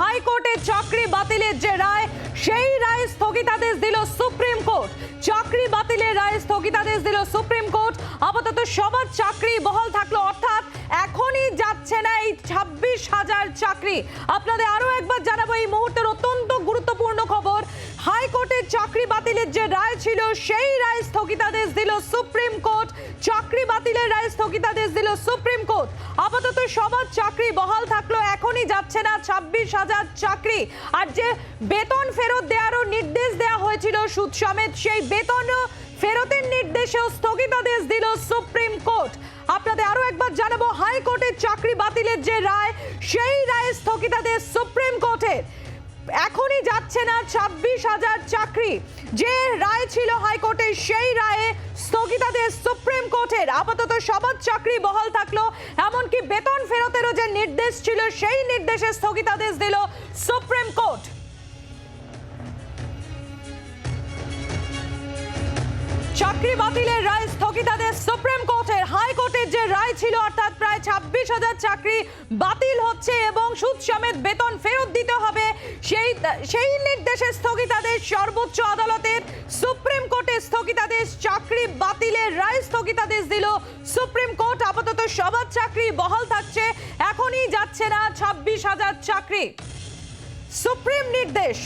হাইকোর্টে চাকরি বাতিলের যে রায়, সেই রায় স্থগিতাদেশ দিল সুপ্রিম কোর্ট। চাকরি বাতিলের রায় স্থগিতাদেশ দিল সুপ্রিম কোর্ট। আপাতত সবার চাকরি বহাল থাকল, অর্থাৎ এখনই যাচ্ছে না এই ছাব্বিশ হাজার চাকরি। আপনাদের আরও একবার জানাব এই মুহূর্তের অত্যন্ত গুরুত্বপূর্ণ খবর হাইকোর্টের চাকরি বাতিলের যে রায় ছিল সেই রায় স্থগিতাদেশ দিল সুপ্রিম কোর্ট। চাকরি বাতিলের রায় স্থগিতাদেশ দিল সুপ্রিম কোর্ট। আপাতত সবার চাকরি বহাল থাকল, এখনই যাচ্ছে না ছাব্বিশ হাজার চাকরি। আর যে বেতন ফেরত দেওয়ারও নির্দেশ দেওয়া হয়েছিল সুদ সমেত, সেই বেতনও ফেরতের নির্দেশেও স্থগিতাদেশ দিল সুপ্রিম কোর্ট। আপনাদের আরও একবার জানাব হাইকোর্টের চাকরি বাতিলের যে রায়, সেই রায় স্থগিতাদেশ সুপ্রিম কোর্টের। এখনই যাচ্ছে না ছাব্বিশ হাজার চাকরি। যে রায় ছিল হাইকোর্টের সেই রায়ে স্থগিতাদেশ সুপ্রিম কোর্টের। আপাতত সবার চাকরি বহাল থাকল, এমনকি বেতন ফেরতেরও যে নির্দেশ ছিল, সেই নির্দেশে স্থগিতাদেশ দিল সুপ্রিম কোর্ট। চাকরি বাতিলের রায় স্থগিতাদেশ সুপ্রিম কোর্টের হাইকোর্টের যে রায় ছিল, অর্থাৎ প্রায় ছাব্বিশ হাজার চাকরি বাতিল হচ্ছে এবং সুদ সমেত বেতন ফেরত দিতে হবে, সেই সেই নির্দেশে স্থগিতাদেশ, সর্বোচ্চ আদালতের সুপ্রিম কোর্টে স্থগিতাদেশ, চাকরি বাতিলের রায় স্থগিতাদেশ দিল। সুপ্রিম কোর্ট আপাতত সবার চাকরি বহাল থাকছে, এখনই যাচ্ছে না ছাব্বিশ হাজার চাকরি। সুপ্রিম নির্দেশ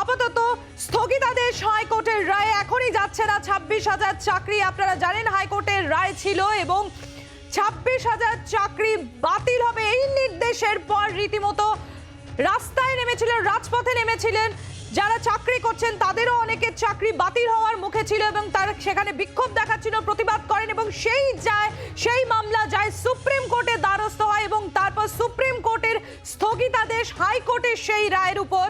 আপাতত স্থগিতাদেশ হাইকোর্টের রায় এখনই যাচ্ছে না। ছাব্বিশ হাজার চাকরি আপনারা জানেন হাইকোর্টের রায় ছিল এবং ছাব্বিশ হাজার চাকরি বাতিল হবে এই নির্দেশের পর রীতিমতো রাস্তায় নেমেছিলেন, রাজপথে নেমেছিলেন। যারা চাকরি করছেন, তাদেরও অনেকের চাকরি বাতিল হওয়ার মুখে ছিল এবং তারা সেখানে বিক্ষোভ দেখাচ্ছিল, প্রতিবাদ করেন এবং সেই যায়, সেই মামলা যায় সুপ্রিম কোর্টে দ্বারস্থ হয় এবং তারপর সুপ্রিম কোর্টের স্থগিতাদেশ হাইকোর্টের সেই রায়ের উপর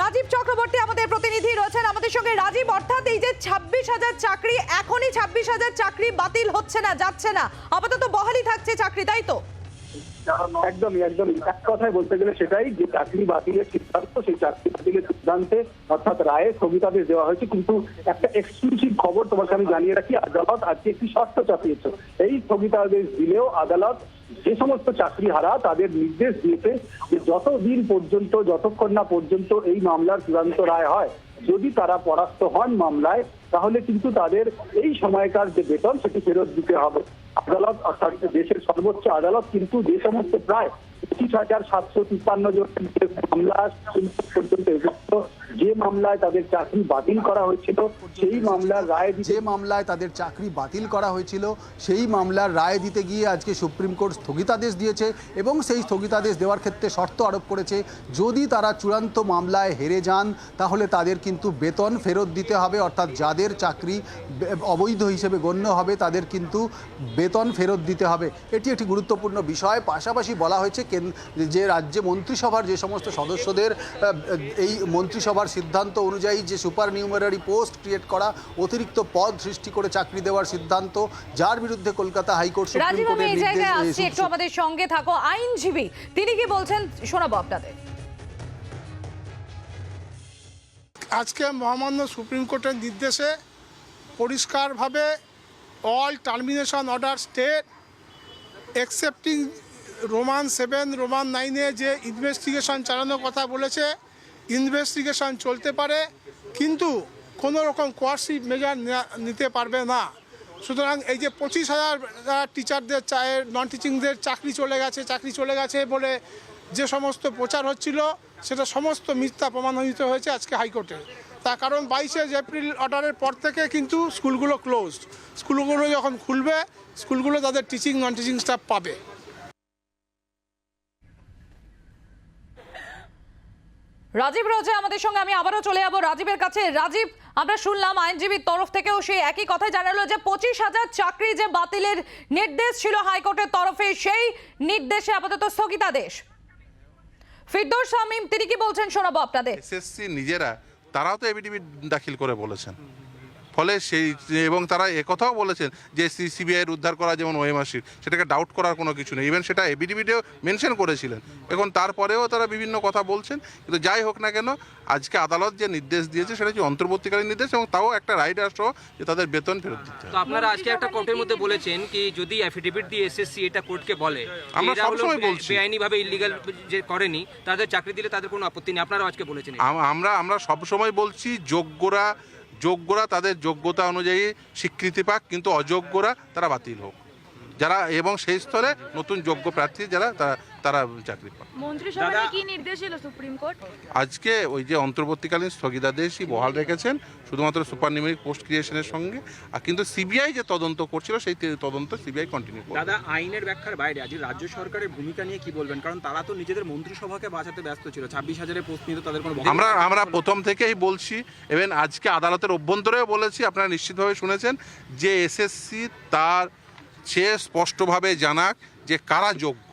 রাজীব চক্রবর্তী আমাদের প্রতিনিধি রয়েছেন আমাদের সঙ্গে। রাজীব, অর্থাৎ এই যে ছাব্বিশ হাজার চাকরি, এখনই ছাব্বিশ হাজার চাকরি বাতিল হচ্ছে না, যাচ্ছে না। আপাতত বহালই থাকছে চাকরি, তাই তো? একদমই একদমই। এক কথায় বলতে গেলে সেটাই যে চাকরি বাতিলের সিদ্ধান্ত, সেই চাকরি বাতিলের সিদ্ধান্তে অর্থাৎ রায়ে স্থগিতাদেশ দেওয়া হয়েছে। কিন্তু একটা এক্সক্লুসিভ খবর তোমাকে আমি জানিয়ে রাখি, আদালত আজকে একটি শর্ত চাপিয়েছে। এই স্থগিতাদেশ দিলেও আদালত যে সমস্ত চাকরি হারা তাদের নির্দেশ দিয়েছে যে যতদিন পর্যন্ত, যতক্ষণ না পর্যন্ত এই মামলার চূড়ান্ত রায় হয়, যদি তারা পরাস্ত হন মামলায়, তাহলে কিন্তু তাদের এই সময়কার যে বেতন সেটি ফেরত দিতে হবে। আদালত অর্থাৎ দেশের সর্বোচ্চ আদালত, কিন্তু যে সমস্ত প্রায় পঁচিশ হাজার সাতশো তিপ্পান্ন জন মামলা পর্যন্ত এসেছিল। যে মামলায় তাদের চাকরি বাতিল করা হয়েছিল, সেই মামলার রায় যে মামলায় তাদের চাকরি বাতিল করা হয়েছিল, সেই মামলার রায় দিতে গিয়ে আজকে সুপ্রিম কোর্ট স্থগিতাদেশ দিয়েছে এবং সেই স্থগিতাদেশ দেওয়ার ক্ষেত্রে শর্ত আরোপ করেছে, যদি তারা চূড়ান্ত মামলায় হেরে যান, তাহলে তাদের কিন্তু বেতন ফেরত দিতে হবে, অর্থাৎ যাদের চাকরি অবৈধ হিসেবে গণ্য হবে, তাদের কিন্তু বেতন ফেরত দিতে হবে। এটি একটি গুরুত্বপূর্ণ বিষয়। পাশাপাশি বলা হয়েছে যে রাজ্যে মন্ত্রিসভার যে সমস্ত সদস্যদের এই মন্ত্রিসভার সিদ্ধান্ত অনুযায়ী যে সুপার নিউমারারি পোস্ট ক্রিয়েট করা অতিরিক্ত পদ সৃষ্টি করে চাকরি দেওয়ার সিদ্ধান্ত যার বিরুদ্ধে কলকাতা হাইকোর্ট সুপ্রিম কোর্টের নির্দেশ একটু আমাদের সঙ্গে থাকো। আইনজীবী তিনি কি বলছেন? শোনাবো আপনাদের। আজকে মহামান্য সুপ্রিম কোর্টের নির্দেশে পরিষ্কারভাবে all termination order state excepting roman seven roman নাইনে যে ইনভেস্টিগেশন চালানোর কথা বলেছে ইনভেস্টিগেশন চলতে পারে, কিন্তু কোনো রকম কোয়ার্সিভ মেজার নিতে পারবে না। সুতরাং এই যে পঁচিশ হাজার টিচারদের চায়ের নন টিচিংদের চাকরি চলে গেছে, চাকরি চলে গেছে বলে যে সমস্ত প্রচার হচ্ছিল, সেটা সমস্ত মিথ্যা প্রমাণিত হয়েছে আজকে হাইকোর্টে। তার কারণ বাইশে এপ্রিল অর্ডারের পর থেকে কিন্তু স্কুলগুলো ক্লোজড স্কুলগুলো যখন খুলবে স্কুলগুলো তাদের টিচিং নন টিচিং স্টাফ পাবে। রাজীব রয়েছে আমাদের সঙ্গে আমি আবারও চলে যাব রাজীবের কাছে। রাজীব আমরা শুনলাম আইনজীবীর তরফ থেকেও সেই একই কথাই জানালো যে পঁচিশ হাজার চাকরি যে বাতিলের নির্দেশ ছিল হাইকোর্টের তরফে সেই নির্দেশে আপাতত স্থগিতাদেশ। ফিরদৌস শামীম তিনি কি বলছেন শোনাবো আপনাদের? এসএসসি নিজেরা তারাও তো এফিডেভিট দাখিল করে বলেছেন। ফলে সেই এবং তারা একথাও বলেছেন যে সিবিআইয়ের উদ্ধার করা যেমন ওএমআরসির সেটাকে ডাউট করার কোনো কিছু নেই। ইভেন সেটা এবিডিবিডিও মেনশন করেছিলেন। এখন তারপরেও তারা বিভিন্ন কথা বলছেন কিন্তু যাই হোক না কেন আজকে আদালত যে নির্দেশ দিয়েছে সেটা হচ্ছে অন্তর্বর্তীকালীন নির্দেশ এবং তাও একটা রাইড আসো যে তাদের বেতন ফেরত দিতে তো আপনারা আজকে একটা কোর্টের মধ্যে বলেছেন কি যদি অ্যাফিডেভিট দিয়ে এসএসসি এটা কোর্টকে বলে আমরা সবসময় বলছি। বেআইনিভাবে ইলিগাল যে করেনি তাদের চাকরি দিলে তাদের কোনো আপত্তি নেই। আপনারা আজকে বলেছেন আমরা আমরা সবসময় বলছি যোগ্যরা যোগ্যরা তাদের যোগ্যতা অনুযায়ী স্বীকৃতি পাক, কিন্তু অযোগ্যরা তারা বাতিল হোক। যারা এবং সেই স্তরে নতুন যোগ্য প্রার্থী যারা, তারা তারা চাকরি পাক মন্ত্রিসভায় কি নির্দেশ এলো সুপ্রিম কোর্ট? আজকে ওই যে অন্তর্বর্তীকালীন স্থগিতাদেশই বহাল রেখেছেন শুধুমাত্র সুপার নিউমেরিক পোস্ট ক্রিয়েশনের সঙ্গে। আর কিন্তু সিবিআই যে তদন্ত করছিল সেই তদন্ত সিবিআই কন্টিনিউ করবে। দাদা আইনের ব্যাখ্যার বাইরে আজ রাজ্য সরকারের ভূমিকা নিয়ে কি বলবেন? কারণ তারা তো নিজেদের মন্ত্রিসভাকে বাঁচাতে ব্যস্ত ছিল। ছাব্বিশ হাজারের পোস্ট নিয়ে তাদের কোনো আমরা আমরা প্রথম থেকেই বলছি এবং আজকে আদালতের অভ্যন্তরেও বলেছি আপনারা নিশ্চিতভাবে শুনেছেন যে এসএসসি তার সে স্পষ্টভাবে জানাক যে কারা যোগ্য।